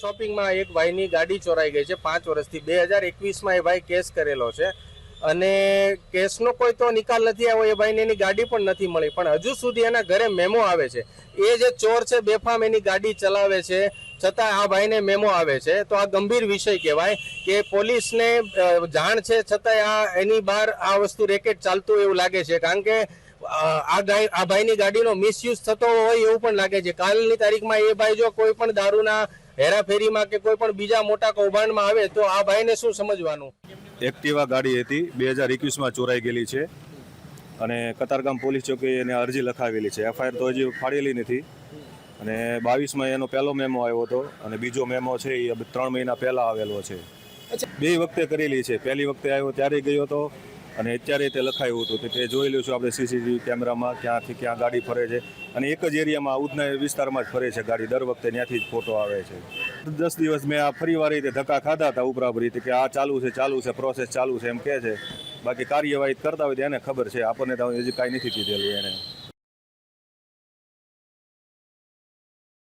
શોપિંગમાં એક ભાઈની ગાડી ચોરાઈ ગઈ છે પાંચ વર્ષથી. બે હજાર એકવીસમાં એ ભાઈ કેસ કરેલો છે. અને કેસનો કોઈ તો નિકાલ નથી આવ્યો, એ ભાઈને એની ગાડી પણ નથી મળી. પણ હજુ સુધી એના ઘરે મેમો આવે છે. એ જે ચોર છે, બેફામ એની ગાડી ચલાવે છે, છતાં આ ભાઈને મેમો આવે છે. તો આ ગંભીર વિષય કહેવાય કે પોલીસને જાણ છે, છતાંય આ એની બહાર આ વસ્તુ રેકેટ ચાલતું એવું લાગે છે. કારણ કે આ ગાય આ ભાઈની ગાડીનો મિસયુઝ થતો હોય એવું પણ લાગે છે. કાલની તારીખમાં એ ભાઈ જો કોઈ પણ દારૂના હેરાફેરીમાં કે કોઈ પણ બીજા મોટા કૌભાંડમાં આવે તો આ ભાઈને શું સમજવાનું? એક્ટિવા ગાડી હતી. બે હજાર એકવીસમાં ચોરાઈ ગયેલી છે. અને કતારગામ પોલીસ ચોકી એને અરજી લખાવેલી છે. એફઆઈઆર તો હજી ફાડેલી નથી. અને બાવીસમાં એનો પહેલો મેમો આવ્યો હતો અને બીજો મેમો છે એ ત્રણ મહિના પહેલાં આવેલો છે. બે વખતે કરેલી છે. પહેલી વખતે આવ્યો ત્યારે ગયો હતો. અને અત્યારે તે લખાયું હતું. તો તે જોઈ લઈશું આપણે સીસીટીવી કેમેરામાં ક્યાંથી ક્યાં ગાડી ફરે છે. અને એક જ એરિયામાં ઉધના વિસ્તારમાં જ ફરે છે ગાડી. દર વખતે ત્યાંથી જ ફોટો આવે છે. દસ દિવસ મેં આ ફરીવાર રીતે ધક્કા ખાધા હતા ઉપરાપર રીતે કે આ ચાલુ છે ચાલુ છે પ્રોસેસ ચાલુ છે એમ કહે છે. બાકી કાર્યવાહી કરતા હોય તો એને ખબર છે. આપણને તો હજી કાંઈ નથી કીધેલું એને.